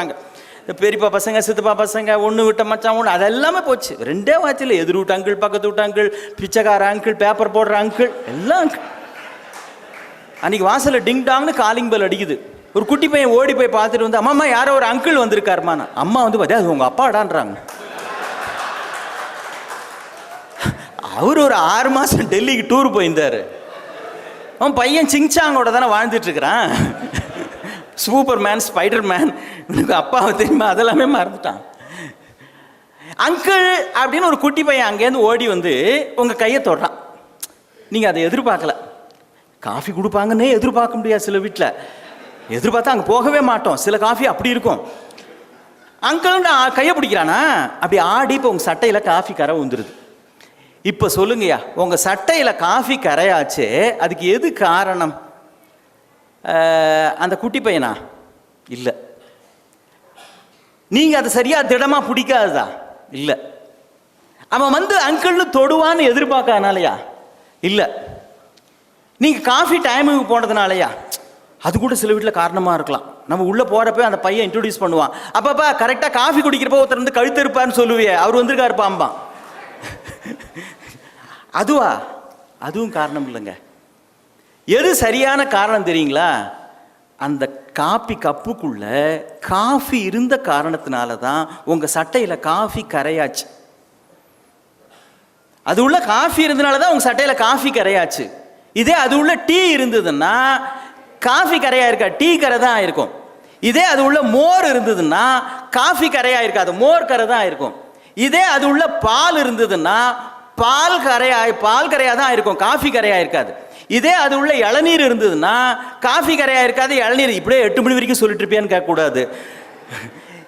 இந்த பெரியப்பா பசங்க சித்தப்பா பசங்க ஒன்று விட்ட மச்சான் ஒன்று அதெல்லாமே போச்சு. ரெண்டே வாட்சியில் எதிர் வீட்டு அங்கிள் பக்கத்து வீட்டு அங்கிள் பிச்சைக்கார அங்கிள் பேப்பர் போடுற அங்கிள் எல்லாம் அங்கிள் அன்னைக்கு வாசல்ல டிங் டாங்னு காலிங் பெல் அடிக்குது. ஒரு குட்டி பையன் ஓடி போய் பார்த்துட்டு வந்து அம்மா யாரோ ஒரு அங்கிள் வந்திருக்காருமா அம்மா வந்து பார்த்தா அது உங்க அப்பாடான்றாங்க. அவர் ஒரு ஆறு மாசம் டெல்லிக்கு டூர் போயிருந்தாரு. அவன் பையன் சிங்சாங்கோட தானே வாழ்ந்துட்டு இருக்கிறான். சூப்பர் மேன் ஸ்பைடர் மேன் இவனுக்கு அப்பாவை தெரியுமா? அதெல்லாமே மறந்துட்டான். அங்கிள் அப்படின்னு ஒரு குட்டி பையன் அங்கேருந்து ஓடி வந்து உங்கள் கையை தொடுறான். நீங்கள் அதை எதிர்பார்க்கல. காஃபி கொடுப்பாங்கன்னே எதிர்பார்க்க முடியாது சில வீட்டில் எதிர்பார்த்தா அங்கே போகவே மாட்டோம். சில காஃபி அப்படி இருக்கும். அங்கிள் நான் கையை பிடிக்கிறானா? அப்படி ஆடி இப்போ உங்கள் சட்டையில் காஃபி கரை வந்துடுது இப்போ சொல்லுங்கய்யா உங்கள் சட்டையில் காஃபி கரையாச்சே அதுக்கு எது காரணம்? அந்த குட்டி பையனா? இல்லை. நீங்கள் அதை சரியாக திடமாக பிடிக்காததா? இல்லை. அவன் வந்து அங்கிள்னு தொடுவான்னு எதிர்பார்க்கானாலையா இல்லை. நீங்கள் காஃபி டைமுக்கு போனதுனாலயா? அது கூட சில வீட்டில் காரணமாக இருக்கலாம். நம்ம உள்ளே போகிறப்ப அந்த பையன் இன்ட்ரடியூஸ் பண்ணுவான். அப்பப்பா கரெக்டாக காஃபி குடிக்கிறப்போ ஒருத்தர் வந்து கழுத்து சொல்லுவே சொல்லுவியே. அவர் வந்திருக்காரு பாம்பான் அதுவா? அதுவும் காரணம் இல்லைங்க. எது சரியான காரணம் தெரியுங்களா? அந்த காஃபி கப்புக்குள்ள காஃபி இருந்த காரணத்தினால தான் உங்கள் சட்டையில் காஃபி கரையாச்சு. அது உள்ள காஃபி இருந்தனால தான் உங்கள் சட்டையில் காஃபி கரையாச்சு. இதே அது உள்ள டீ இருந்ததுன்னா காஃபி கரையா இருக்கா டீ கரை தான் இருக்கும் இதே அது உள்ள மோர் இருந்ததுன்னா காஃபி கரையா இருக்காது மோர் கரை தான் இருக்கும் இதே அது உள்ள பால் இருந்ததுன்னா பால் கரையா பால் கரையா தான் இருக்கும் காஃபி கரையா இருக்காது இதே அது உள்ள இளநீர் இருந்ததுன்னா காஃபி கரையா இருக்காது இளநீர் இப்படியே எட்டு மணி வரைக்கும் சொல்லிட்டு இருப்பியான்னு கேட்கக்கூடாது.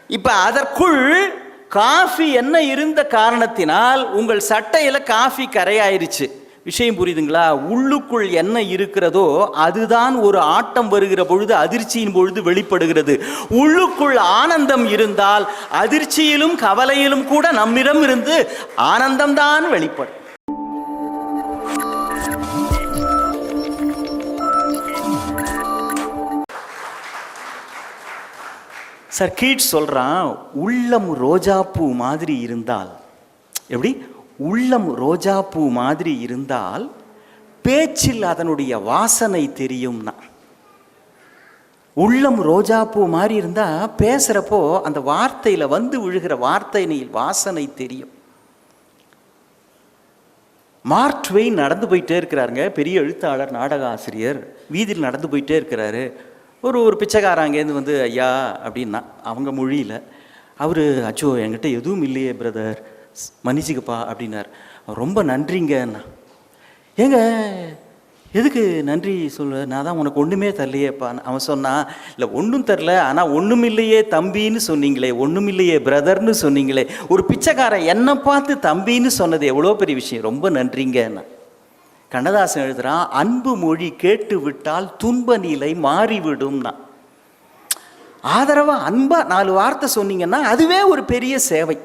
இப்ப அதற்குள் காஃபி என்ன இருந்த காரணத்தினால் உங்கள் சட்டையில காஃபி கரையாயிருச்சு. விஷயம் புரியுதுங்களா? உள்ளுக்குள் என்ன இருக்கிறதோ அதுதான் ஒரு ஆட்டம் வருகிற பொழுது அதிர்ச்சியின் பொழுது வெளிப்படுகிறது. உள்ளுக்குள் ஆனந்தம் இருந்தால் அதிர்ச்சியிலும் கவலையிலும் கூட நம்மிடம் இருந்து ஆனந்தம்தான் வெளிப்படும். சார் கீட் சொல்கிறான் உள்ளம் ரோஜாப்பூ மாதிரி இருந்தால். எப்படி? உள்ளம் ரோஜாப்பூ மாதிரி இருந்தால் பேச்சில் அதனுடைய வாசனை தெரியும்னா. உள்ளம் ரோஜாப்பூ மாதிரி இருந்தால் பேசுகிறப்போ அந்த வார்த்தையில் வந்து விழுகிற வார்த்தையில் வாசனை தெரியும். மார்க் நடந்து போயிட்டே இருக்கிறாருங்க பெரிய எழுத்தாளர் நாடக ஆசிரியர். வீதியில் நடந்து போயிட்டே இருக்கிறாரு. ஒரு ஒரு பிச்சைக்காரன் அங்கேருந்து வந்து ஐயா அப்படின்னா அவங்க மொழியில் அவர் அச்சோ என்கிட்ட எதுவும் இல்லையே பிரதர் மன்னிச்சுக்கப்பா அப்படின்னார். ரொம்ப நன்றிங்கண்ணா ஏங்க எதுக்கு நன்றி சொல்ல நான் தான் உனக்கு ஒன்றுமே தரலையேப்பா. அவன் சொன்னான் இல்லை ஒன்றும் தரல. ஆனால் ஒன்றும் இல்லையே தம்பின்னு சொன்னீங்களே ஒன்றும் இல்லையே பிரதர்னு சொன்னீங்களே. ஒரு பிச்சைக்காரன் என்னை பார்த்து தம்பின்னு சொன்னது எவ்வளோ பெரிய விஷயம். ரொம்ப நன்றிங்கண்ணா கண்ணதாசன் எழுதுறான் அன்பு மொழி கேட்டு விட்டால் துன்ப நிலை மாறிவிடும்னா. ஆதரவா அன்பா நாலு வார்த்தை சொன்னீங்கன்னா அதுவே ஒரு பெரிய சேவை.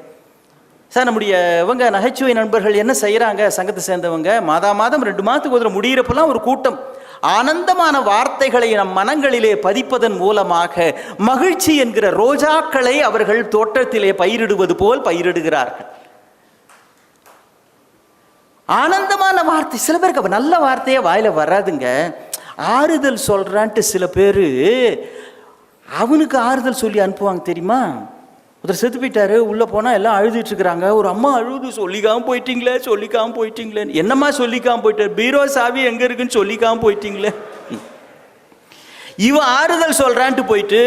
சார் நம்முடைய இவங்க நகைச்சுவை நண்பர்கள் என்ன செய்கிறாங்க சங்கத்தை சேர்ந்தவங்க மாதா மாதம் ரெண்டு மாதத்துக்கு ஒரு முடியிறப்பெல்லாம் ஒரு கூட்டம். ஆனந்தமான வார்த்தைகளை நம் மனங்களிலே பதிப்பதன் மூலமாக மகிழ்ச்சி என்கிற ரோஜாக்களை அவர்கள் தோட்டத்திலே பயிரிடுவது போல் பயிரிடுகிறார்கள். ஆனந்தமான வார்த்தை. சில பேருக்கு நல்ல வார்த்தையே வாயில வராதுங்க. ஆறுதல் சொல்கிறான்ட்டு சில பேர் அவனுக்கு ஆறுதல் சொல்லி அனுப்புவாங்க தெரியுமா? ஒருத்தர் செத்து போயிட்டாரு உள்ளே போனால் எல்லாம் அழுதுட்டு இருக்கிறாங்க. ஒரு அம்மா அழுது சொல்லிக்காம போயிட்டீங்களே சொல்லிக்காம போயிட்டீங்களே. என்னம்மா சொல்லிக்காம போயிட்டார்? பீரோ சாவி எங்கே இருக்குன்னு சொல்லிக்காம போயிட்டீங்களே. இவன் ஆறுதல் சொல்கிறான்ட்டு போயிட்டு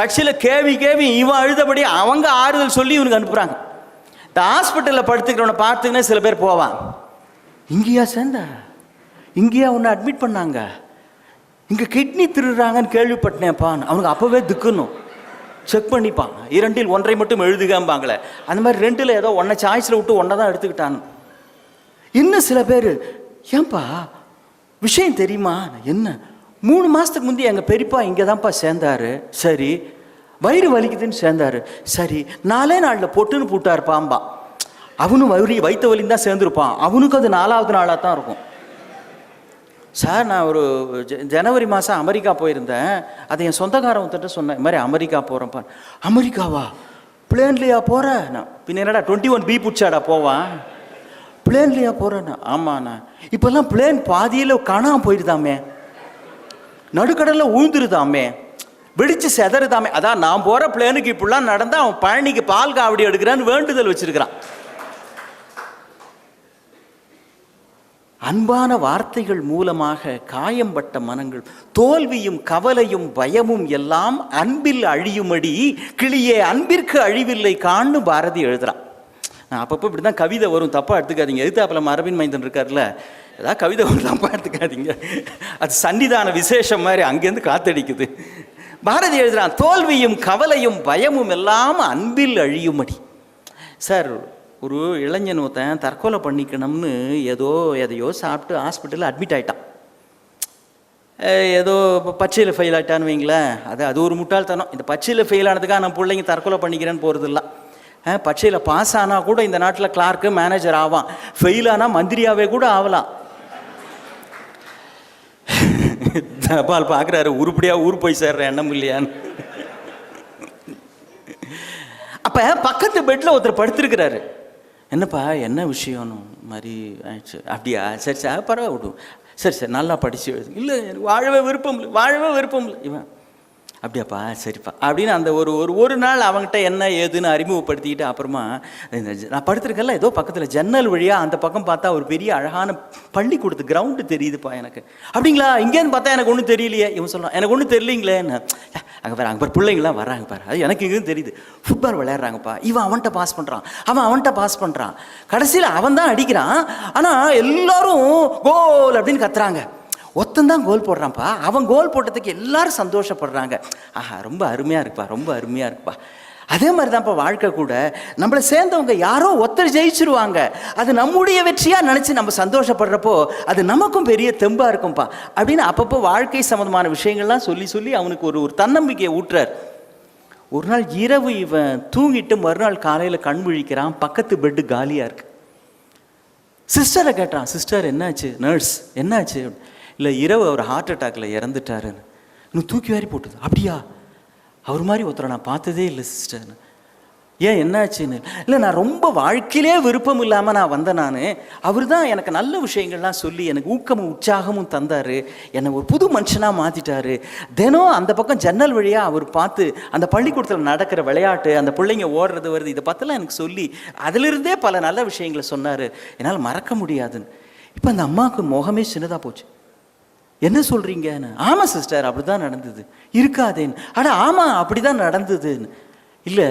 கட்சியில் கேவி கேவி இவன் அழுதபடி அவங்க ஆறுதல் சொல்லி இவனுக்கு அனுப்புகிறாங்க இந்த ஹாஸ்பிட்டலில் படுத்துக்கிறவனை பார்த்துக்கினே சில பேர் போவான் இங்கேயா சேர்ந்த? இங்கேயா உன்னை அட்மிட் பண்ணாங்க? இங்கே கிட்னி திருடுறாங்கன்னு கேள்விப்பட்டேன்ப்பான்னு அவனுக்கு அப்போவே திக்குணும். செக் பண்ணிப்பான். இரண்டில் ஒன்றை மட்டும் எழுதுகாம்பாங்களே. அந்த மாதிரி ரெண்டில் ஏதோ ஒன்றை சாய்ஸில் விட்டு ஒன்றை தான் எடுத்துக்கிட்டான். இன்னும் சில பேர் ஏன்பா விஷயம் தெரியுமா? என்ன? மூணு மாதத்துக்கு முந்தைய எங்கள் பெரியப்பா இங்கே தான்ப்பா சேர்ந்தாரு. சரி வயிறு வலிக்குதுன்னு சேர்ந்தாரு. சரி நாலே நாளில் பொட்டுன்னு பூட்டார் பாம்பா அவனும் வரி வைத்த வலின்னு தான் சேர்ந்துருப்பான். அவனுக்கு அது நாலாவது நாளாக தான் இருக்கும். சார் நான் ஒரு ஜனவரி மாதம் அமெரிக்கா போயிருந்தேன். அதை என் சொந்தக்காரன் ஒருத்தட்ட சொன்னேன். இது மாதிரி அமெரிக்கா போகிறேன்ப்பா அமெரிக்காவா? பிளேன்லையா போகிற நான் பின்ன என்னடா டுவெண்ட்டி ஒன் பி பிடிச்சாடா போவான். பிளேன்லையா போகிறேண்ணா ஆமாண்ணா இப்போல்லாம் பிளேன் பாதியில் காணாமல் போயிடுதாமே நடுக்கடலில் உழுந்துருதாமே. வெடிச்சு செதறுதாமே. அதான் நான் போகிற பிளேனுக்கு இப்படிலாம் நடந்தால் அவன் பழனிக்கு பால் காவடி எடுக்கிறான்னு வேண்டுதல் வச்சுருக்கிறான். அன்பான வார்த்தைகள் மூலமாக காயம்பட்ட மனங்கள் தோல்வியும் கவலையும் பயமும் எல்லாம் அன்பில் அழியுமடி கிளியே அன்பிற்கு அழிவில்லை கான்னு பாரதி எழுதுறான். நான் அப்பப்போ இப்படி தான் கவிதை வரும் தப்பாக எடுத்துக்காதீங்க. எதிர்த்தாப்பில் மரபின் மைந்தன் இருக்கார்ல? ஏதாவது கவிதை வரும் தப்பாக எடுத்துக்காதீங்க. அது சன்னிதான விசேஷம் மாதிரி அங்கேருந்து காத்தடிக்குது. பாரதி எழுதுகிறான் தோல்வியும் கவலையும் பயமும் எல்லாம் அன்பில் அழியுமடி. சார் ஒரு இளைஞன் ஒருத்தன் தற்கொலை பண்ணிக்கணும்னு ஏதோ எதையோ சாப்பிட்டு ஹாஸ்பிட்டலில் அட்மிட் ஆகிட்டான் ஏதோ இப்போ பச்சையில் ஃபெயில் ஆகிட்டான்னு வைங்களேன். அது அது ஒரு முட்டாள்தனம். இந்த பச்சையில் ஃபெயில் ஆனதுக்காக நம்ம பிள்ளைங்க தற்கொலை பண்ணிக்கிறேன்னு போகிறதில்ல இல்லை பச்சையில் பாஸ் ஆனால் கூட இந்த நாட்டில் கிளார்க்கு மேனேஜர் ஆவான். ஃபெயில் ஆனால் மந்திரியாவே கூட ஆகலாம் தபால் பார்க்குறாரு உருப்படியாக ஊர் போய் சேர்ற எண்ணம் இல்லையான்னு அப்போ பக்கத்து பெட்டில் ஒருத்தர் படுத்திருக்கிறாரு. என்னப்பா என்ன விஷயம்னு மாதிரி ஆயிடுச்சு? அப்படியா? சரி சார் பரவாயில்ல விடும் சரி சரி நல்லா படித்து எழுது இல்லை வாழவே விருப்பம் இல்லை வாழவே விருப்பம் இல்லை. இவன் அப்படியாப்பா சரிப்பா. அப்படின்னு அந்த ஒரு ஒரு ஒரு நாள் அவங்ககிட்ட என்ன ஏதுன்னு அறிமுகப்படுத்திக்கிட்டு அப்புறமா இந்த நான் படுத்திருக்கேன்ல ஏதோ பக்கத்தில் ஜன்னல் வழியாக அந்த பக்கம் பார்த்தா ஒரு பெரிய அழகான பள்ளிக்கூடத்து கிரவுண்டு தெரியுதுப்பா எனக்கு. அப்படிங்களா? இங்கேருந்து பார்த்தா எனக்கு ஒன்றும் தெரியலையே. இவன் சொல்கிறான் எனக்கு ஒன்றும் தெரியலீங்களேன்னு அங்கே பாரு அங்கே பாரு பிள்ளைங்களாம் வராங்க பாரு. அது எனக்கு இங்கேயும் தெரியுது. ஃபுட்பால் விளையாடுறாங்கப்பா. இவன் அவன்கிட்ட பாஸ் பண்ணுறான் அவன் அவன்கிட்ட பாஸ் பண்ணுறான் கடைசியில் அவன் தான் அடிக்கிறான். ஆனால் எல்லாரும் கோல் அப்படின்னு கத்துறாங்க. ஒத்தன் தான் கோல் போடுறான்ப்பா. அவன் கோல் போட்டதுக்கு எல்லாரும் சந்தோஷப்படுறாங்க. ஆஹா ரொம்ப அருமையாக இருக்குப்பா ரொம்ப அருமையாக இருக்குப்பா. அதே மாதிரி தான்ப்பா வாழ்க்கை கூட. நம்மளை சேர்ந்தவங்க யாரோ ஒருத்தர் ஜெயிச்சிருவாங்க. அது நம்முடைய வெற்றியாக நினச்சி நம்ம சந்தோஷப்படுறப்போ அது நமக்கும் பெரிய தெம்பாக இருக்கும்ப்பா அப்படின்னு அப்பப்போ வாழ்க்கை சம்மந்தமான விஷயங்கள்லாம் சொல்லி சொல்லி அவனுக்கு ஒரு ஒரு தன்னம்பிக்கையை ஊட்டுறார். ஒரு நாள் இரவு இவன் தூங்கிட்டு மறுநாள் காலையில் கண் விழிக்கிறான். பக்கத்து பெட்டு காலியாக இருக்கு. சிஸ்டரை கேட்டான் சிஸ்டர் என்னாச்சு? நர்ஸ் என்னாச்சு? இல்லை இரவு அவர் ஹார்ட் அட்டாக்ல இறந்துட்டாருன்னு. இன்னும் தூக்கி வாரி போட்டுது. அப்படியா? அவர் மாதிரி ஒருத்தரை நான் பார்த்ததே இல்லை சிஸ்டர்னு ஏன் என்னாச்சுன்னு? இல்லை நான் ரொம்ப வாழ்க்கையிலே விருப்பம் இல்லாமல் நான் வந்தேன் நான். அவர் தான் எனக்கு நல்ல விஷயங்கள்லாம் சொல்லி எனக்கு ஊக்கமும் உற்சாகமும் தந்தார். என்னை ஒரு புது மனுஷனாக மாற்றிட்டாரு தினம் அந்த பக்கம் ஜன்னல் வழியாக அவர் பார்த்து அந்த பள்ளிக்கூடத்தில் நடக்கிற விளையாட்டு அந்த பிள்ளைங்க ஓடுறது வருது இதை பற்றிலாம் எனக்கு சொல்லி அதிலிருந்தே பல நல்ல விஷயங்களை சொன்னார். என்னால் மறக்க முடியாதுன்னு. இப்போ அந்த அம்மாவுக்கு முகமே சின்னதாக போச்சு. என்ன சொல்கிறீங்கன்னு ஆமாம் சிஸ்டர் அப்படி தான் நடந்தது. இருக்காதேன்னு அட ஆமாம் அப்படி தான் நடந்ததுன்னு. இல்லை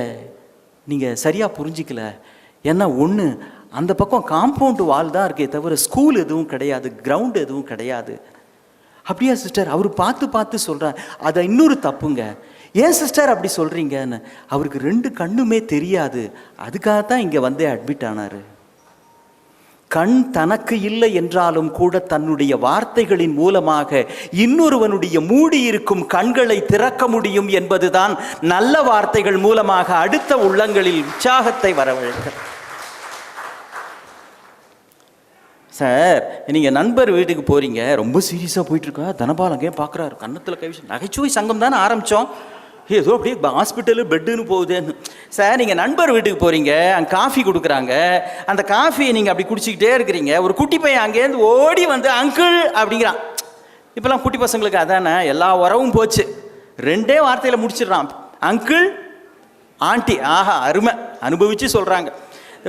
நீங்கள் சரியாக புரிஞ்சிக்கல. ஏன்னா ஒன்று அந்த பக்கம் காம்பவுண்டு வால் தான் இருக்கே தவிர ஸ்கூல் எதுவும் கிடையாது கிரவுண்டு எதுவும் கிடையாது. அப்படியா சிஸ்டர் அவர் பார்த்து பார்த்து சொல்கிறார் அதை இன்னொரு தப்புங்க. ஏன் சிஸ்டர் அப்படி சொல்கிறீங்கன்னு அவருக்கு ரெண்டு கண்ணுமே தெரியாது. அதுக்காக தான் இங்கே வந்தே அட்மிட் ஆனார். கண் தனக்கு இல்லை என்றாலும் கூட தன்னுடைய வார்த்தைகளின் மூலமாக இன்னொருவனுடைய மூடியிருக்கும் கண்களை திறக்க முடியும் என்பதுதான் நல்ல வார்த்தைகள் மூலமாக அடுத்த உள்ளங்களில் உற்சாகத்தை வரவழைக்கிறது. சார் நீங்கள் நண்பர் வீட்டுக்கு போகிறீங்க ரொம்ப சீரியஸாக போயிட்டுருக்கா தனபாலங்கே பார்க்குறாரு கன்னத்தில் கவிச்சு நகைச்சுவை சங்கம் தானே ஆரம்பித்தோம் ஏதோ அப்படியே ஹாஸ்பிட்டலு பெட்டுன்னு போகுதுன்னு சார் நீங்கள் நண்பர் வீட்டுக்கு போகிறீங்க அங்கே காஃபி கொடுக்குறாங்க. அந்த காஃபியை நீங்கள் அப்படி குடிச்சிக்கிட்டே இருக்கிறீங்க. ஒரு குட்டி பையன் அங்கேருந்து ஓடி வந்து அங்கிள் அப்படிங்கிறான். இப்போலாம் குட்டி பசங்களுக்கு அதானே எல்லா உறவும் போச்சு. ரெண்டே வார்த்தையில் முடிச்சிடுறான். அங்கிள் ஆண்டி ஆஹா அருமை. அனுபவித்து சொல்கிறாங்க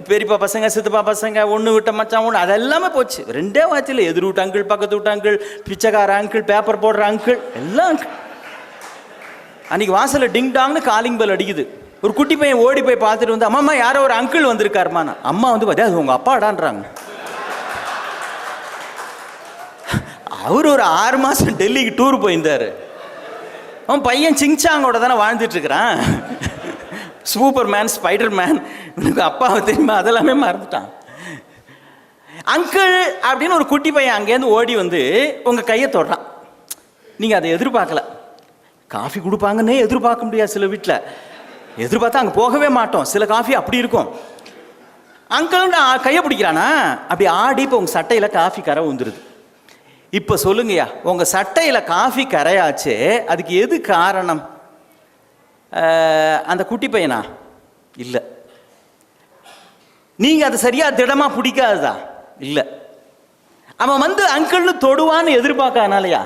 பெரியப்பா பசங்க சித்தப்பா பசங்க ஒன்று விட்ட மச்சான் ஒன்று அதெல்லாமே போச்சு. ரெண்டே வார்த்தையில் எதிர் வீட்டு அங்கிள் பக்கத்து வீட்டு அங்கிள் பிச்சைக்கார அங்கிள் பேப்பர் போடுற அங்கிள் எல்லாம் அங்கிள் அன்னைக்கு வாசலில் டிங் டாங்னு காலிங் பெல் அடிக்குது. ஒரு குட்டி பையன் ஓடி போய் பார்த்துட்டு வந்து அம்மா யாரோ ஒரு அங்கிள் வந்திருக்காருமா அம்மா வந்து பார்த்தா அது உங்கள் அப்பாடான்றாங்க. அவர் ஒரு ஆறு மாதம் டெல்லிக்கு டூர் போயிருந்தார். அவன் பையன் சிங்சாங்கோட தானே வாழ்ந்துட்டுருக்கிறான் சூப்பர் மேன் ஸ்பைடர் மேன் அப்பாவை தெரியுமா? அதெல்லாமே மறந்துட்டான். அங்கிள் அப்படின்னு ஒரு குட்டி பையன் அங்கேருந்து ஓடி வந்து உங்கள் கையை தொடுறான். நீங்கள் அதை எதிர்பார்க்கல. காஃபி கொடுப்பாங்கன்னே எதிர்பார்க்க முடியாது சில வீட்டில் எதிர்பார்த்தா அங்கே போகவே மாட்டோம். சில காஃபி அப்படி இருக்கும். அங்கிள் நான் கையை பிடிக்கிறானா? அப்படி ஆடி இப்போ உங்கள் சட்டையில் காஃபி கரை வந்துடுது இப்போ சொல்லுங்கய்யா உங்கள் சட்டையில் காஃபி கரையாச்சே அதுக்கு எது காரணம்? அந்த குட்டி பையனா? இல்லை. நீங்கள் அதை சரியாக திடமாக பிடிக்காததா? இல்லை. அவன் வந்து அங்கிள்னு தொடுவான்னு எதிர்பார்க்கறனாலயா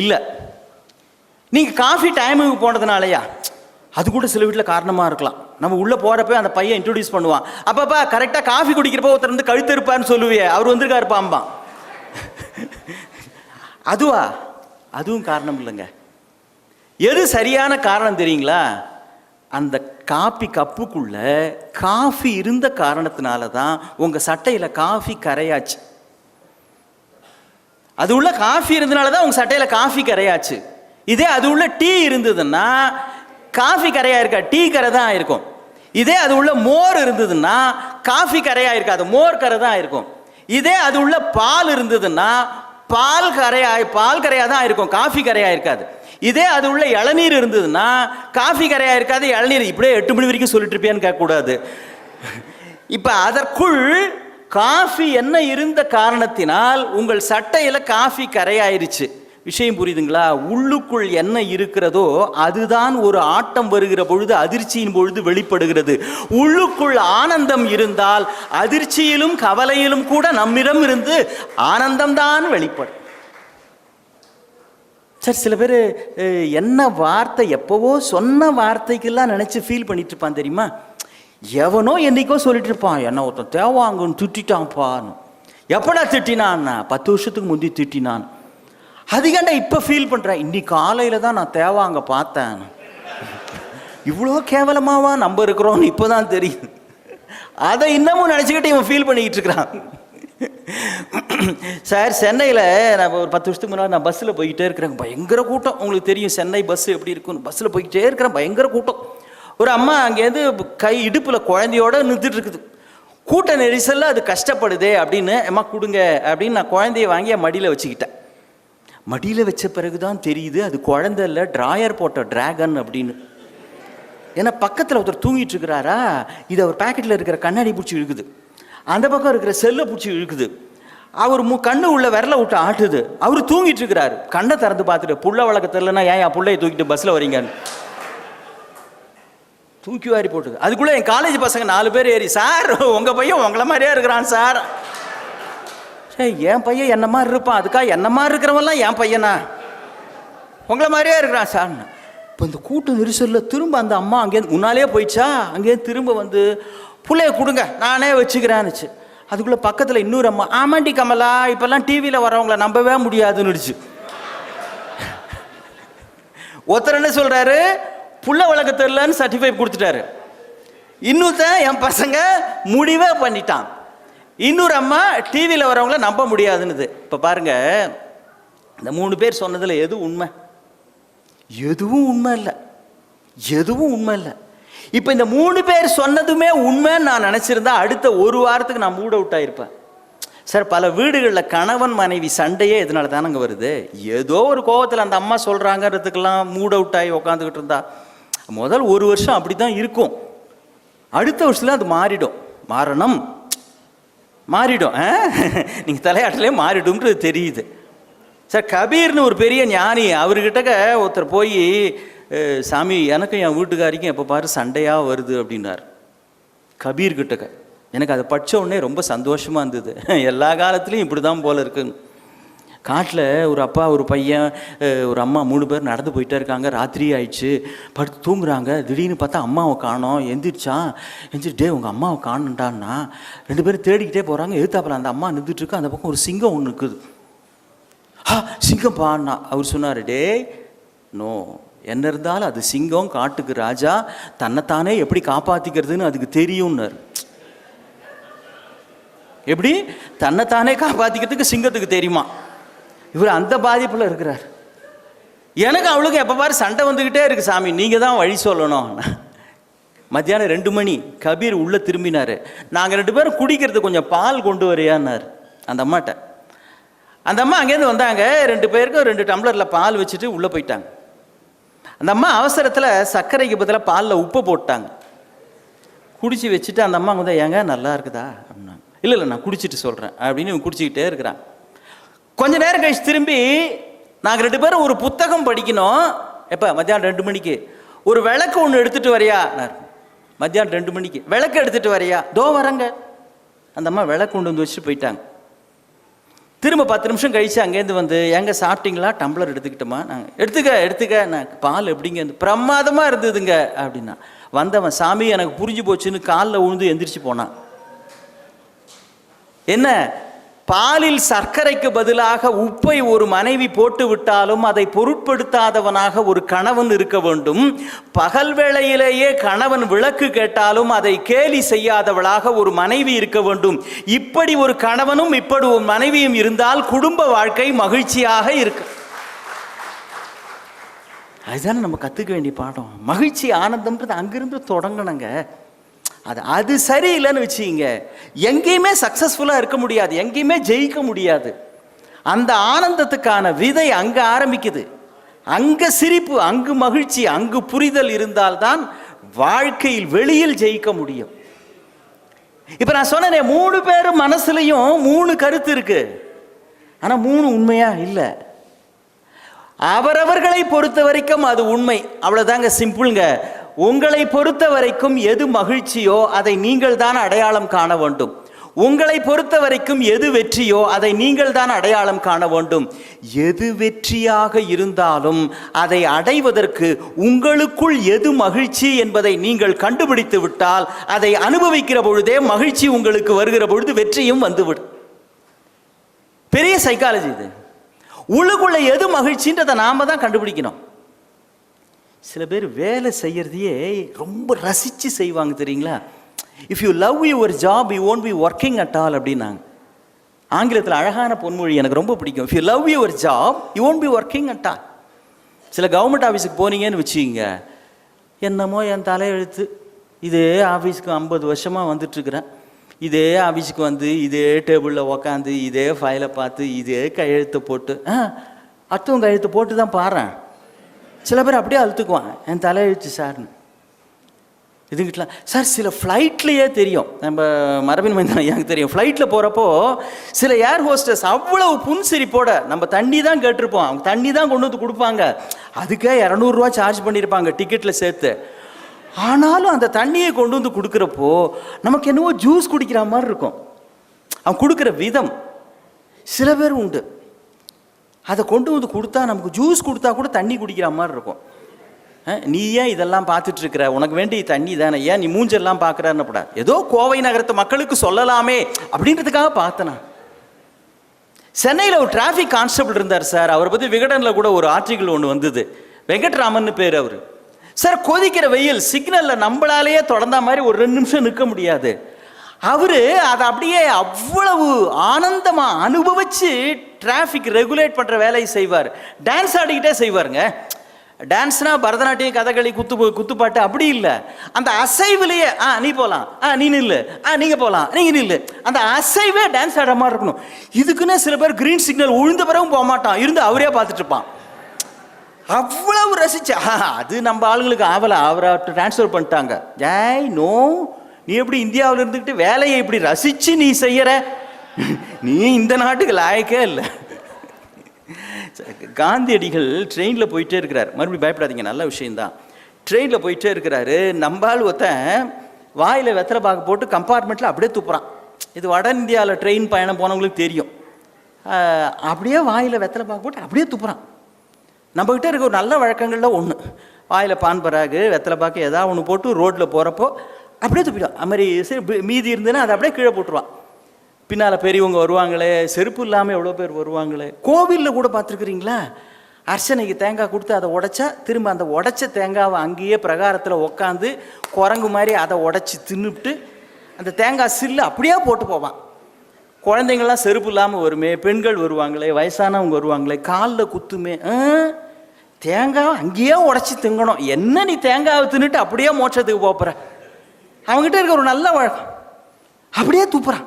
இல்லை. நீங்கள் காஃபி டைமுக்கு போனதுனாலயா? அது கூட சில வீட்டில் காரணமாக இருக்கலாம். நம்ம உள்ளே போகிறப்ப அந்த பையன் இன்ட்ரடியூஸ் பண்ணுவான். அப்பப்பா கரெக்டாக காஃபி குடிக்கிறப்ப ஒருத்தர் வந்து கழுத்து இருப்பார்னு சொல்லுவியே. அவர் வந்திருக்காரு பாம்பான் அதுவா? அதுவும் காரணம் இல்லைங்க. எது சரியான காரணம் தெரியுங்களா? அந்த காப்பி கப்புக்குள்ள காஃபி இருந்த காரணத்தினால தான் உங்கள் சட்டையில் காஃபி கரையாச்சு. அது உள்ள காஃபி இருந்தனால தான் உங்கள் சட்டையில் காஃபி கரையாச்சு. இதே அது உள்ள டீ இருந்ததுன்னா காஃபி கரையா இருக்கா டீ கரை தான் இருக்கும். இதே அது உள்ள மோர் இருந்ததுன்னா காஃபி கரையா இருக்காது. மோர் கரை தான் இருக்கும். இதே அது உள்ள பால் இருந்ததுன்னா பால் கரையா பால் கரையா தான் இருக்கும். காஃபி கரையா இருக்காது. இதே அது உள்ள இளநீர் இருந்ததுன்னா காஃபி கரையா இருக்காது இளநீர். இப்படியே எட்டு மணி வரைக்கும் சொல்லிட்டு இருப்பியான்னு கேட்கக்கூடாது. இப்போ அதற்குள் காஃபி என்ன இருந்த காரணத்தினால் உங்கள் சட்டையில் காஃபி கரையாயிருச்சு. விஷயம் புரியுதுங்களா? உள்ளுக்குள் என்ன இருக்கிறதோ அதுதான் ஒரு ஆட்டம் வருகிற பொழுது அதிர்ச்சியின் பொழுது வெளிப்படுகிறது. உள்ளுக்குள் ஆனந்தம் இருந்தால் அதிர்ச்சியிலும் கவலையிலும் கூட நம்மிடம் இருந்து ஆனந்தம்தான் வெளிப்படும். சார் சில பேர் என்ன வார்த்தை எப்போவோ சொன்ன வார்த்தைக்கெல்லாம் நினச்சி ஃபீல் பண்ணிட்டு இருப்பான் தெரியுமா? எவனோ என்னைக்கோ சொல்லிட்டு இருப்பான் என்ன ஒருத்தன் தேவாங்கன்னு திட்டான்ப்பான்னு எப்படா திட்டினான்னா? பத்து வருஷத்துக்கு முந்தி திட்டினான். அதுக்காண்டா இப்போ ஃபீல் பண்ணுறேன் இன்னைக்கு காலையில் தான் நான் தேவை அங்கே பார்த்தேன். இவ்வளோ கேவலமாவா நம்ம இருக்கிறோம்னு இப்போ தான் தெரியுது. அதை இன்னமும் நினச்சிக்கிட்டு இவன் ஃபீல் பண்ணிக்கிட்டு இருக்கிறான். சார் சென்னையில் நான் ஒரு பத்து வருஷத்துக்கு முன்னாடி நான் பஸ்ஸில் போய்கிட்டே இருக்கிறேன் பயங்கர கூட்டம். உங்களுக்கு தெரியும் சென்னை பஸ் எப்படி இருக்குன்னு பஸ்ஸில் போய்கிட்டே இருக்கிறேன். பயங்கர கூட்டம். ஒரு அம்மா அங்கேருந்து கை இடுப்பில் குழந்தையோட நிறுத்திட்டு இருக்குது. கூட்ட நெரிசலில் அது கஷ்டப்படுதே அப்படின்னு அம்மா கொடுங்க அப்படின்னு நான் குழந்தைய வாங்கி என் மடியில் வச்சுக்கிட்டேன். மடியில் வச்ச பிறகு தான் தெரியுது அது குழந்தை இல்லை ட்ராயர் போட்ட ட்ராகன் அப்படின்னு. ஏன்னா பக்கத்தில் ஒருத்தர் தூங்கிட்டு இருக்கிறாரா? இது அவர் பாக்கெட்டில் இருக்கிற கண்ணாடி பிடிச்சி இழுக்குது. அந்த பக்கம் இருக்கிற செல்லை பிடிச்சி இழுக்குது. அவர் மு கண்ணு உள்ள விரல விட்டு ஆட்டுது. அவர் தூங்கிட்டு இருக்கிறாரு. கண்ணை திறந்து பார்த்துட்டு புள்ள வழக்கு தெரிலன்னா ஏன் என் பிள்ளைய தூக்கிட்டு பஸ்ஸில் வரீங்கன்னு தூக்கி வாரி போட்டுது. அதுக்குள்ளே என் காலேஜ் பசங்க நாலு பேர் ஏறி சார் உங்கள் பையன் உங்களை மாதிரியே இருக்கிறான் சார். என் பையன் என்ன மாதிரி இருப்பான்? அதுக்காக என்ன மாதிரி இருக்கிறவெல்லாம் என் பையனா? உங்களை மாதிரியே இருக்கிறான் சார்னு இப்போ இந்த கூட்ட நெரிசலில் திரும்ப அந்த அம்மா அங்கேருந்து முன்னாலே போயிடுச்சா? அங்கேருந்து திரும்ப வந்து புள்ளைய கொடுங்க நானே வச்சுக்கிறேன்னுச்சு. அதுக்குள்ளே பக்கத்தில் இன்னொரு அம்மா ஆமாண்டி கமலா இப்போல்லாம் டிவியில் வரவங்கள நம்பவே முடியாதுன்னுடுச்சு. ஒருத்தர் என்ன சொல்கிறாரு புள்ள வழக்க தெரிலன்னு சர்டிஃபிகேட் கொடுத்துட்டாரு. இன்னொருத்தன் என் பசங்க முடிவே பண்ணிட்டான். இன்னொரு அம்மா டிவியில் வரவங்கள நம்ப முடியாதுன்னுது. இப்போ பாருங்க இந்த மூணு பேர் சொன்னதில் எது உண்மை? எதுவும் உண்மை இல்லை. எதுவும் உண்மை இல்லை. இப்போ இந்த மூணு பேர் சொன்னதுமே உண்மைன்னு நான் நினச்சிருந்தா அடுத்த ஒரு வாரத்துக்கு நான் மூட் அவுட் ஆகிருப்பேன் சார் பல வீடுகளில் கணவன் மனைவி சண்டையே இதனால தானங்க வருது? ஏதோ ஒரு கோவத்தில் அந்த அம்மா சொல்கிறாங்கிறதுக்கெல்லாம் மூட் அவுட் ஆகி உக்காந்துக்கிட்டு இருந்தா முதல் ஒரு வருஷம் அப்படி தான் இருக்கும். அடுத்த வருஷத்தில் அது மாறிடும். மாறணும். மாறிடும். நீங்கள் தலையாட்டிலே மாறிடும்ன்றது தெரியுது. சார் கபீர்னு ஒரு பெரிய ஞானி அவர்கிட்டக்க ஒருத்தர் போய் சாமி எனக்கும் என் வீட்டுக்காரிக்கும் எப்போ பாரு சண்டையாக வருது அப்படின்னார். கபீர் கிட்டக்க எனக்கு அதை படித்த உடனே ரொம்ப சந்தோஷமாக இருந்தது. எல்லா காலத்துலேயும் இப்படி தான் போல இருக்குன்னு. காட்டில் ஒரு அப்பா ஒரு பையன் ஒரு அம்மா மூணு பேர் நடந்து போயிட்டே இருக்காங்க. ராத்திரி ஆயிடுச்சு. படுத்து தூங்குறாங்க. திடீர்னு பார்த்தா அம்மாவை காணோம். எந்திரிச்சா எந்திரிச்சு டே உங்கள் அம்மாவை காணுண்டான்னா ரெண்டு பேரும் தேடிக்கிட்டே போகிறாங்க எழுத்தாப்பில் அந்த அம்மா நின்றுட்டுருக்கு அந்த பக்கம் ஒரு சிங்கம் ஒன்று இருக்குது ஆ சிங்கம் பாண்ணா அவர் சொன்னார் டேய் நோ. என்ன இருந்தாலும் அது சிங்கம் காட்டுக்கு ராஜா. தன்னைத்தானே எப்படி காப்பாற்றிக்கிறதுன்னு அதுக்கு தெரியும்னார். எப்படி? தன்னைத்தானே காப்பாற்றிக்கிறதுக்கு சிங்கத்துக்கு தெரியுமா? இவர் அந்த பாதிப்பில் இருக்கிறார். எனக்கு அவளுக்கு எப்போ பாரு சண்டை வந்துக்கிட்டே இருக்கு சாமி. நீங்கள் தான் வழி சொல்லணும். மத்தியானம் ரெண்டு மணி. கபீர் உள்ளே திரும்பினார். நாங்கள் ரெண்டு பேரும் குடிக்கிறது கொஞ்சம் பால் கொண்டு வரையான்னார். அந்த அம்மாட்ட. அந்த அம்மா அங்கேருந்து வந்தாங்க. ரெண்டு பேருக்கும் ரெண்டு டம்ளரில் பால் வச்சுட்டு உள்ளே போயிட்டாங்க. அந்த அம்மா அவசரத்தில் சர்க்கரைக்கு பதிலாக பாலில் உப்பு போட்டாங்க. குடிச்சு வச்சுட்டு அந்த அம்மா வந்து ஏங்க நல்லா இருக்குதா? அப்படின்னாங்க. இல்லை இல்லை நான் குடிச்சிட்டு சொல்கிறேன் அப்படின்னு குடிச்சிக்கிட்டே இருக்கிறான். கொஞ்ச நேரம் கழிச்சு திரும்பி நாங்கள் ரெண்டு பேரும் ஒரு புத்தகம் படிக்கணும். எப்போ? மத்தியானம் ரெண்டு மணிக்கு. ஒரு விளக்கு ஒன்று எடுத்துட்டு வரையா? மத்தியானம் ரெண்டு மணிக்கு. விளக்கு எடுத்துட்டு வரையா? தோ வரங்க. அந்த அம்மா விளக்கு கொண்டு வந்து வச்சுட்டு போயிட்டாங்க. திரும்ப பத்து நிமிஷம் கழிச்சு அங்கேருந்து வந்து எங்க சாப்பிட்டீங்களா? டம்ளர் எடுத்துக்கிட்டோமா? நாங்கள் எடுத்துக்க எடுத்துக்க. நான் பால் எப்படிங்க பிரமாதமாக இருந்ததுங்க. அப்படின்னா வந்தவன் சாமி எனக்கு புரிஞ்சு போச்சுன்னு காலில் உழுந்து எந்திரிச்சு போனான். என்ன? பாலில் சர்க்கரைக்கு பதிலாக உப்பை ஒரு மனைவி போட்டு விட்டாலும் அதை பொருட்படுத்தாதவனாக ஒரு கணவன் இருக்க வேண்டும். பகல் வேளையிலேயே கணவன் விளக்கு கேட்டாலும் அதை கேலி செய்யாதவளாக ஒரு மனைவி இருக்க வேண்டும். இப்படி ஒரு கணவனும் இப்படி ஒரு மனைவியும் இருந்தால் குடும்ப வாழ்க்கை மகிழ்ச்சியாக இருக்கு. அதுதானே நம்ம கற்றுக்க வேண்டிய பாடம். மகிழ்ச்சி ஆனந்தம்ன்றது அங்கிருந்து தொடங்கணுங்க. அது அது சரியில்லைன்னு வச்சுக்கிங்க. எங்கேயுமே சக்ஸஸ்ஃபுல்லாக இருக்க முடியாது. எங்கேயுமே ஜெயிக்க முடியாது. அந்த ஆனந்தத்துக்கான விதை அங்கே ஆரம்பிக்குது. அங்கே சிரிப்பு அங்கு மகிழ்ச்சி அங்கு புரிதல் இருந்தால்தான் வாழ்க்கையில் வெளியில் ஜெயிக்க முடியும். இப்போ நான் சொன்னேனே மூணு பேரும் மனசுலையும் மூணு கருத்து இருக்கு. ஆனால் மூணு உண்மையா? இல்லை. அவரவர்களை பொறுத்த வரைக்கும் அது உண்மை. அவ்வளோதாங்க சிம்பிளுங்க. உங்களை பொறுத்த வரைக்கும் எது மகிழ்ச்சியோ அதை நீங்கள் தான் அடையாளம் காண வேண்டும். உங்களை பொறுத்த வரைக்கும் எது வெற்றியோ அதை நீங்கள் தான் அடையாளம் காண வேண்டும். எது வெற்றியாக இருந்தாலும் அதை அடைவதற்கு உங்களுக்குள் எது மகிழ்ச்சி என்பதை நீங்கள் கண்டுபிடித்து விட்டால் அதை அனுபவிக்கிற பொழுதே மகிழ்ச்சி உங்களுக்கு வருகிற பொழுது வெற்றியும் வந்துவிடும். பெரிய சைக்காலஜி இது. உள்ளுக்குள்ள எது மகிழ்ச்சின்றதை நாம தான் கண்டுபிடிக்கணும். சில பேர் வேலை செய்யறதையே ரொம்ப ரசித்து செய்வாங்க தெரியுங்களா? If you love your job you won't be working at all அப்படின்னாங்க. ஆங்கிலத்தில் அழகான பொன்மொழி எனக்கு ரொம்ப பிடிக்கும். If you love your job you won't be working at all சில கவர்மெண்ட் ஆஃபீஸுக்கு போனீங்கன்னு வச்சுக்கிங்க. என்னமோ என் தலையெழுத்து. இதே ஆஃபீஸுக்கு ஐம்பது வருஷமாக வந்துட்டுருக்குறேன். இதே ஆஃபீஸுக்கு வந்து இதே டேபிளில் உக்காந்து இதே ஃபைலை பார்த்து இதே கையெழுத்தை போட்டு ஆ அடுத்தவங்க கையெழுத்து போட்டு தான் பாடுறேன். சில பேர் அப்படியே அழுத்துக்குவான் என் தலையெழுத்து சார்னு. இதுக்கிட்டலாம் சார் சில ஃப்ளைட்லேயே தெரியும். நம்ம மரபின் மைந்தன் எனக்கு தெரியும். ஃப்ளைட்டில் போகிறப்போ சில ஏர் ஹோஸ்டர்ஸ் அவ்வளவு புன்சிரிப்போட நம்ம தண்ணி தான் கேட்டிருப்போம். அவங்க தண்ணி தான் கொண்டு வந்து கொடுப்பாங்க. அதுக்கே இரநூறுவா சார்ஜ் பண்ணியிருப்பாங்க டிக்கெட்டில் சேர்த்து. ஆனாலும் அந்த தண்ணியை கொண்டு வந்து கொடுக்குறப்போ நமக்கு என்னவோ ஜூஸ் குடிக்கிற மாதிரி இருக்கும். அவன் கொடுக்குற விதம் சில பேர் உண்டு. அதை கொண்டு வந்து கொடுத்தா நமக்கு ஜூஸ் கொடுத்தா கூட தண்ணி குடிக்கிற மாதிரி இருக்கும். நீ ஏன் இதெல்லாம் பார்த்துட்ருக்கிற உனக்கு வேண்டிய தண்ணி தானே. ஏன் நீ மூஞ்செல்லாம் பார்க்குறாருன்னு ஏதோ கோவை நகரத்து மக்களுக்கு சொல்லலாமே அப்படின்றதுக்காக பார்த்தனா. சென்னையில் ஒரு டிராஃபிக் கான்ஸ்டபிள் இருந்தார் சார் அவரை பற்றி விகடனில் கூட ஒரு ஆர்டிகிள் ஒன்று வந்தது. வெங்கட்ராமன் பேர் அவர். சார் கொதிக்கிற வெயில் சிக்னலில் நம்மளாலேயே தொடர்ந்த மாதிரி ஒரு ரெண்டு நிமிஷம் நிற்க முடியாது. அவர் அதை அப்படியே அவ்வளவு ஆனந்தமாக அனுபவித்து டிராஃபிக் ரெகுலேட் பண்ணுற வேலையை செய்வார். டான்ஸ் ஆடிக்கிட்டே செய்வாருங்க. டான்ஸ்னால் பரதநாட்டியம் கதகளி குத்து குத்துப்பாட்டு அப்படி இல்லை. அந்த அசைவிலேயே ஆ நீ போகலாம் ஆ நீ நில்லு. ஆ நீங்கள் போகலாம் நீங்கள் நில்லு. அந்த அசைவே டான்ஸ் ஆடுற மாதிரி இருக்கணும். இதுக்குன்னே சில பேர் கிரீன் சிக்னல் உழுந்த பிறகும் போக மாட்டான். இருந்து அவரே பார்த்துட்டு இருப்பான். அவ்வளவு ரசிச்சு. அது நம்ம ஆளுங்களுக்கு ஆவல. அவரை ட்ரான்ஸ்ஃபர் பண்ணிட்டாங்க. ஜாய் நோ நீ எப்படி இந்தியாவில் இருந்துக்கிட்டு வேலையை இப்படி ரசித்து நீ செய்கிற நீ இந்த நாட்டுக்கு லாயக்கே இல்லை. காந்தியடிகள் ட்ரெயினில் போயிட்டே இருக்கிறார். மறுபடியும் பயப்படாதீங்க நல்ல விஷயம்தான். ட்ரெயினில் போயிட்டே இருக்கிறாரு. நம்பால் ஒருத்தன் வாயில் வெத்தலை பாக்கு போட்டு கம்பார்ட்மெண்ட்டில் அப்படியே துப்புறான். இது வட இந்தியாவில் ட்ரெயின் பயணம் போனவங்களுக்கு தெரியும். அப்படியே வாயில் வெத்தலை பாக்கு போட்டு அப்படியே துப்புறான். நம்மக்கிட்ட இருக்க ஒரு நல்ல வழக்கங்களில் ஒன்று வாயில் பான் பராகு வெத்தலை பாக்கு ஏதாவது ஒன்று போட்டு ரோட்டில் போகிறப்போ அப்படியே துப்பிடும் அது மாதிரி சரி மீதி இருந்ததுன்னா அதை அப்படியே கீழே போட்டுருவான். பின்னால் பெரியவங்க வருவாங்களே செருப்பு இல்லாமல் எவ்வளோ பேர் வருவாங்களே. கோவிலில் கூட பார்த்துருக்குறீங்களா? அர்ச்சனைக்கு தேங்காய் கொடுத்து அதை உடைச்சா திரும்ப அந்த உடைச்ச தேங்காவை அங்கேயே பிரகாரத்தில் உக்காந்து குரங்கு மாதிரி அதை உடச்சி தின்னுட்டு அந்த தேங்காய் சில்லு அப்படியே போட்டு போவான். குழந்தைங்கள்லாம் செருப்பு இல்லாமல் வருமே பெண்கள் வருவாங்களே வயசானவங்க வருவாங்களே காலில் குத்துமே ஆ, தேங்காவை அங்கேயே உடச்சி திங்கணும். என்ன நீ தேங்காவை தின்னுட்டு அப்படியே மோட்சத்துக்கு போப்புற அவங்ககிட்ட இருக்க ஒரு நல்ல வழக்கம். அப்படியே துப்புறான்.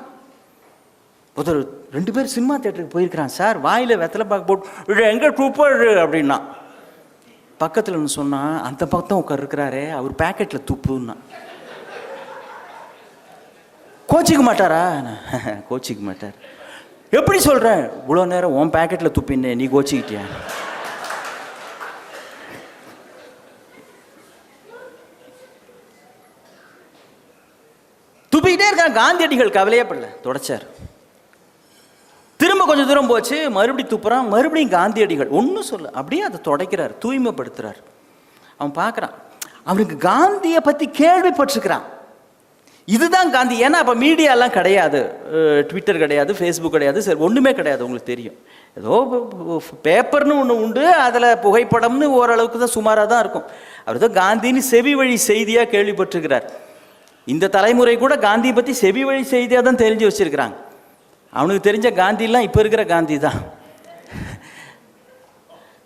ஒருத்தர் ரெண்டு பேர் சினிமா தேட்டருக்கு போயிருக்கிறான் சார் வாயில் வெத்தலை பாக்கு போட்டு "இது எங்க துப்புறது அப்படின்னா. பக்கத்தில் ஒன்று அந்த பக்கம் உட்கார் இருக்கிறாரே அவர் பேக்கெட்டில் துப்புன்னா. கோச்சிக்க மாட்டாரா? கோச்சிக்க மாட்டார். எப்படி சொல்கிறேன் இவ்வளோ நேரம் உன் பேக்கெட்டில் துப்பினே நீ கோச்சிக்கிட்டியா துப்பிக்கிட்டே இருக்கான் காந்தியடிகள் கவலையே படல தொடச்சார். திரும்ப கொஞ்சம் தூரம் போச்சு மறுபடியும் துப்புறான் மறுபடியும் காந்தியடிகள். ஒன்றும் சொல்ல அப்படியே அதை தொடக்கிறார் தூய்மைப்படுத்துகிறார் அவன் பார்க்குறான் அவனுக்கு காந்தியை பற்றி கேள்விப்பட்டிருக்கிறான். இதுதான் காந்தி. ஏன்னா அப்போ மீடியாலாம் கிடையாது. அஹ் ட்விட்டர் கிடையாது ஃபேஸ்புக் கிடையாது சரி ஒன்றுமே கிடையாது உங்களுக்கு தெரியும். ஏதோ பேப்பர்னு ஒன்று உண்டு அதில் புகைப்படம்னு ஓரளவுக்கு தான் சுமாராக தான் இருக்கும். அவர் ஏதோ காந்தின்னு செவி வழி செய்தியாக கேள்விப்பட்டிருக்கிறார். இந்த தலைமுறை கூட காந்தியை பற்றி செவி வழி செய்தியாக தான் தெரிஞ்சு வச்சுருக்கிறாங்க. அவனுக்கு தெரிஞ்ச காந்திலாம் இப்போ இருக்கிற காந்தி தான்.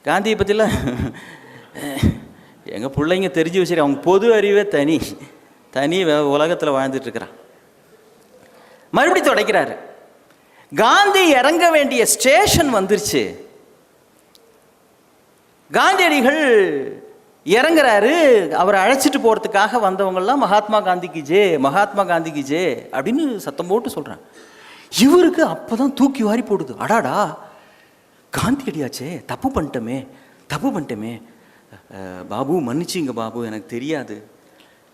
காந்தியை பற்றிலாம் எங்கள் பிள்ளைங்க தெரிஞ்சு வச்சிருக்க அவங்க பொது அறிவே தனி. தனி உலகத்தில் வாழ்ந்துட்டுருக்கிறான் மறுபடி தொடக்கிறாரு. காந்தி இறங்க வேண்டிய ஸ்டேஷன் வந்துருச்சு. காந்தியடிகள் இறங்குறாரு. அவரை அழைச்சிட்டு போகிறதுக்காக வந்தவங்கெல்லாம் மகாத்மா காந்திக்கு ஜே மகாத்மா காந்திக்கு ஜே அப்படின்னு சத்தம் போட்டு சொல்கிறாங்க இவருக்கு அப்போ தான் தூக்கி வாரி போடுது. அடாடா காந்தியடியாச்சே தப்பு பண்ணிட்டோமே தப்பு பண்ணிட்டோமே. பாபு மன்னிச்சிங்க பாபு எனக்கு தெரியாது.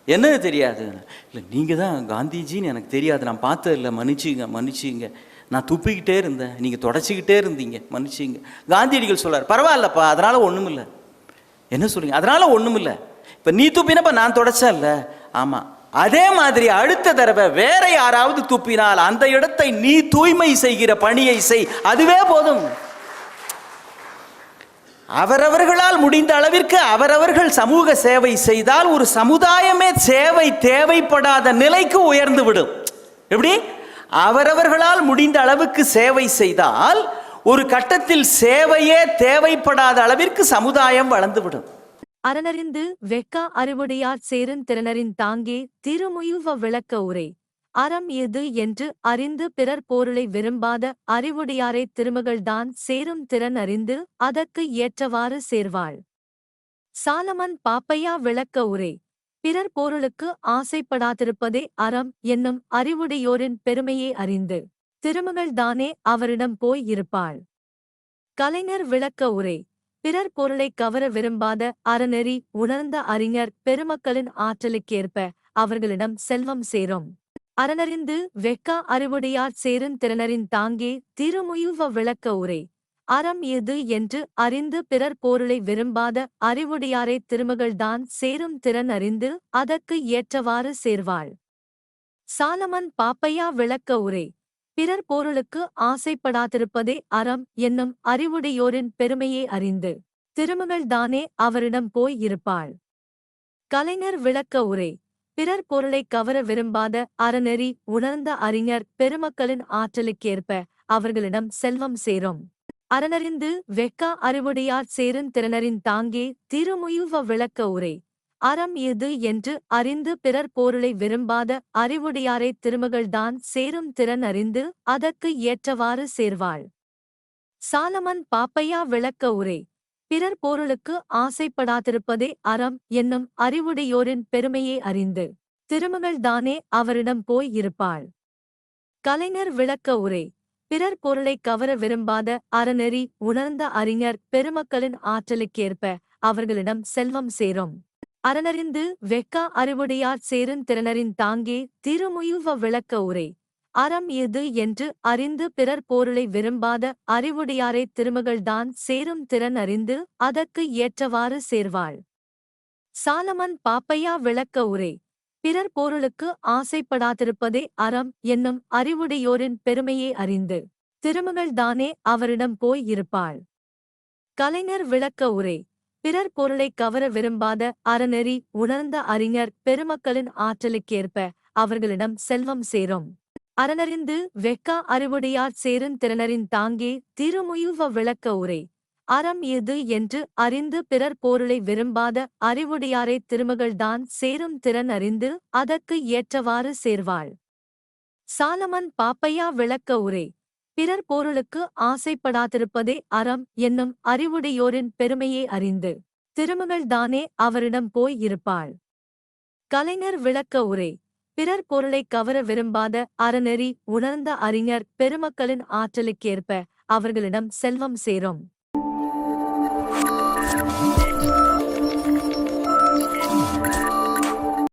என்னது தெரியாது? இல்லை நீங்கள் தான் காந்திஜின்னு எனக்கு தெரியாது. நான் பார்த்தது இல்லை. மன்னிச்சிங்க மன்னிச்சிங்க. நான் துப்பிக்கிட்டே இருந்தேன். நீங்கள் தொடச்சிக்கிட்டே இருந்தீங்க. மன்னிச்சிங்க. காந்தியடிகள் சொல்கிறார் பரவாயில்லப்பா அதனால் ஒன்றும் இல்லை என்ன சொல்றீங்க? அதனால ஒன்றும் இல்லை இப்ப நீ துப்பினப்ப நான் தொடச்சா இல்ல? ஆமா. அதே மாதிரி அடுத்த தடவை வேற யாராவது துப்பினால் அந்த இடத்தை நீ தூய்மை செய்கிற பணியை செய். அதுவே போதும். அவரவர்களால் முடிந்த அளவிற்கு அவரவர்கள் சமூக சேவை செய்தால் ஒரு சமுதாயமே சேவை தேவைப்படாத நிலைக்கு உயர்ந்து விடும். எப்படி? அவரவர்களால் முடிந்த அளவுக்கு சேவை செய்தால் ஒரு கட்டத்தில் சேவையே தேவைப்படாத அளவிற்கு சமுதாயம் வளர்ந்துவிடும். அறனறிந்து வெக்கா அறிவுடையார் சேரன் திறனரின் தாங்கே திருமுயுவ விளக்க உரை. அறம் எது என்று அறிந்து பிறர் போருளை விரும்பாத அறிவுடையாரை திருமகள்தான் சேரும் திறன் அறிந்து அதற்கு ஏற்றவாறு சேர்வாள். சாலமன் பாப்பையா விளக்க உரை. பிறர் போருளுக்கு ஆசைப்படாதிருப்பதே அறம் என்னும் அறிவுடையோரின் பெருமையை அறிந்து. திருமகள்தானே அவரிடம் போய் இருப்பாள். கலைஞர் விளக்க உரை. பிறர் பொருளைக் கவர விரும்பாத அறநெறி உணர்ந்த அறிஞர் பெருமக்களின் ஆற்றலுக்கேற்ப அவர்களிடம் செல்வம் சேரும். அறனறிந்து வெக்கா அறிவுடையார் சேரும் திறனரின் தாங்கே திருமுயுவ விளக்க உரை. அறம் எது என்று அறிந்து பிறர் பொருளை விரும்பாத அறிவுடையாரை திருமகள்தான் சேரும் திறன் அறிந்து அதற்கு ஏற்றவாறு சேர்வாள். சாலமன் பாப்பையா விளக்க உரை. பிறர் பொருளுக்கு ஆசைப்படாதிருப்பதே அறம் என்னும் அறிவுடையோரின் பெருமையை அறிந்து திருமகள்தானே அவரிடம் போய் இருப்பாள். கலைஞர் விளக்க உரை. பிறர் பொருளைக் கவர விரும்பாத அறநெறி உணர்ந்த அறிஞர் பெருமக்களின் ஆற்றலுக்கேற்ப அவர்களிடம் செல்வம் சேரும். அறனறிந்து வெக்கா அறிவுடையார் சேரும் திறனரின் தாங்கே திருமுயுவ விளக்க உரை. அறம் எது என்று அறிந்து பிறர் பொருளை விரும்பாத அறிவுடையாரை திருமகள்தான் சேரும் திறன் அறிந்து அதற்கு ஏற்றவாறு சேர்வாள். சாலமன் பாப்பையா விளக்க உரை. பிறர் பொருளுக்கு ஆசைப்படாதிருப்பதே அறம் என்னும் அறிவுடையோரின் பெருமையை அறிந்து திருமகள்தானே அவரிடம் போய் இருப்பாள். கலைஞர் விளக்க உரை. பிறர் பொருளைக் கவர விரும்பாத அறநெறி உணர்ந்த அறிஞர் பெருமக்களின் ஆற்றலுக்கேற்ப அவர்களிடம் செல்வம் சேரும். அறனறிந்து வெக்கா அறிவுடையார் சேரும் திறனரின் தாங்கே திருமுயுவ விளக்க உரை. அறம் எது என்று அறிந்து பிறர் போருளை விரும்பாத அறிவுடையாரை திருமகள்தான் சேரும் திறன் அறிந்து அதற்கு ஏற்றவாறு சேர்வாள். சாலமன் பாப்பையா விளக்க உரை. பிறர் போருளுக்கு ஆசைப்படாதிருப்பதே அறம் என்னும் அறிவுடையோரின் பெருமையை அறிந்து திருமகள்தானே அவரிடம் போய் இருப்பாள். கலைஞர் விளக்க உரை. பிறர் பொருளைக் கவர விரும்பாத அறநெறி உணர்ந்த அறிஞர் பெருமக்களின் ஆற்றலுக்கேற்ப அவர்களிடம் செல்வம் சேரும். அறனறிந்து வெக்கா அறிவுடையார் சேரும் திறனரின் தாங்கே திருமுயுவ விளக்க உரை. அறம் எது என்று அறிந்து பிறர் போருளை விரும்பாத அறிவுடையாரை திருமகள்தான் சேரும் திறன் அறிந்து அதற்கு ஏற்றவாறு சேர்வாள். சாலமன் பாப்பையா விளக்க உரை. பிறர் பொருளுக்கு ஆசைப்படாதிருப்பதே அறம் என்னும் அறிவுடையோரின் பெருமையை அறிந்து திருமகள்தானே அவரிடம் போய் இருப்பாள். கலைஞர் விளக்க உரை. பிறர் பொருளைக் கவர விரும்பாத அறநெறி உணர்ந்த அறிஞர் பெருமக்களின் ஆற்றலுக்கேற்ப அவர்களிடம் செல்வம் சேரும்.